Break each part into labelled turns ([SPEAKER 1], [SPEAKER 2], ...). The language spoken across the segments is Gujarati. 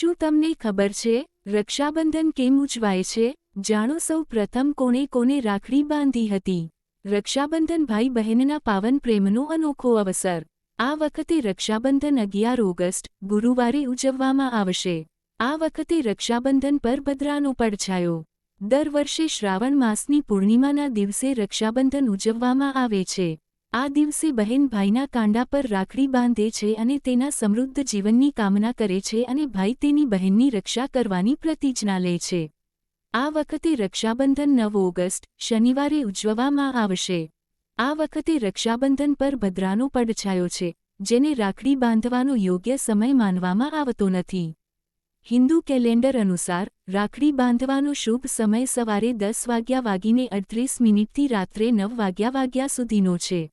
[SPEAKER 1] શું તમને ખબર છે, રક્ષાબંધન કેમ ઉજવાય છે? જાણો સૌ પ્રથમ કોણે કોને રાખડી બાંધી હતી? રક્ષાબંધન ભાઈ બહેનના પાવન પ્રેમનો અનોખો અવસર. આ વખતે રક્ષાબંધન અગિયાર ઓગસ્ટ, ગુરુવારે ઉજવવામાં આવશે. આ વખતે રક્ષાબંધન પર ભદ્રાનો પડછાયો. દર વર્ષે શ્રાવણ માસની પૂર્ણિમાના દિવસે રક્ષાબંધન ઉજવવામાં આવે છે. આ દિવસે બહેન ભાઈના કાંડા પર રાખડી બાંધે છે અને તેના સમૃદ્ધ જીવનની કામના કરે છે અને ભાઈ તેની બહેનની રક્ષા કરવાની પ્રતિજ્ઞા લે છે. આ વખતે રક્ષાબંધન નવ ઓગસ્ટ, શનિવારે ઉજવવામાં આવશે. આ વખતે રક્ષાબંધન પર ભદ્રાનો પડછાયો છે, જેને રાખડી બાંધવાનો યોગ્ય સમય માનવામાં આવતો નથી. હિન્દુ કેલેન્ડર અનુસાર, રાખડી બાંધવાનો શુભ સમય સવારે દસ વાગ્યા વાગીને અડત્રીસ મિનિટથી રાત્રે નવ વાગ્યા વાગ્યા સુધીનો છે.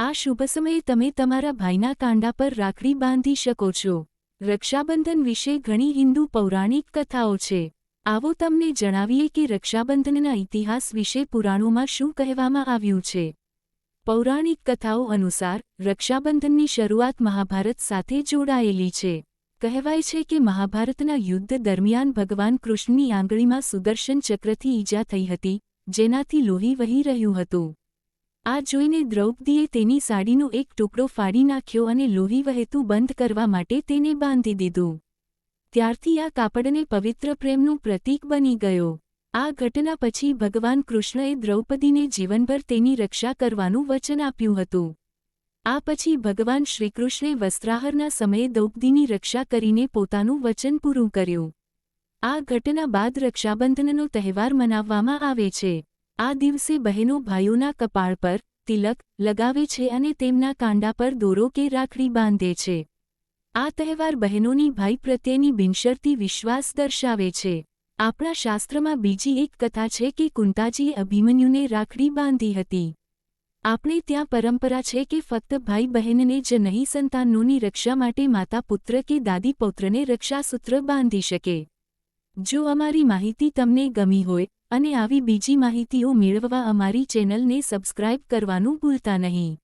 [SPEAKER 1] આ શુભ સમયે તમે તમારા ભાઈના કાંડા પર રાખડી બાંધી શકો છો. રક્ષાબંધન વિશે ઘણી હિન્દુ પૌરાણિક કથાઓ છે. આવો તમને જણાવીએ કે રક્ષાબંધનના ઇતિહાસ વિશે પુરાણોમાં શું કહેવામાં આવ્યું છે. પૌરાણિક કથાઓ અનુસાર, રક્ષાબંધનની શરૂઆત મહાભારત સાથે જોડાયેલી છે. કહેવાય છે કે મહાભારતના યુદ્ધ દરમિયાન ભગવાન કૃષ્ણની આંગળીમાં સુદર્શન ચક્રથી ઈજા થઈ હતી, જેનાથી લોહી વહી રહ્યું હતું. આ જોઈને દ્રૌપદીએ તેની સાડીનો એક ટુકડો ફાડી નાખ્યો અને લોહી વહેતું બંધ કરવા માટે તેને બાંધી દીધું. ત્યારથી આ કાપડને પવિત્ર પ્રેમનું પ્રતીક બની ગયો. આ ઘટના પછી ભગવાન કૃષ્ણએ દ્રૌપદીને જીવનભર તેની રક્ષા કરવાનું વચન આપ્યું હતું. આ પછી ભગવાન શ્રીકૃષ્ણે વસ્ત્રાહરના સમયે દ્રૌપદીની રક્ષા કરીને પોતાનું વચન પૂરું કર્યું. આ ઘટના બાદ રક્ષાબંધનનો તહેવાર મનાવવામાં આવે છે. આ દિવસે બહેનો ભાઈઓના કપાળ પર તિલક લગાવે છે અને તેમના કાંડા પર દોરો કે રાખડી બાંધે છે. આ તહેવાર બહેનોની ભાઈ પ્રત્યેની બિનશરતી વિશ્વાસ દર્શાવે છે. આપણા શાસ્ત્રમાં બીજી એક કથા છે કે કુંતાજીએ અભિમન્યુને રાખડી બાંધી હતી. આપણે ત્યાં પરંપરા છે કે ફક્ત ભાઈ બહેનને જ નહીં, સંતાનોની રક્ષા માટે માતા પુત્ર કે દાદી પૌત્રને રક્ષાસૂત્ર બાંધી શકે. જો અમારી માહિતી તમને ગમી હોય અને આવી બીજી માહિતીઓ મેળવવા અમારી ચેનલને સબસ્ક્રાઇબ કરવાનું ભૂલતા નહીં.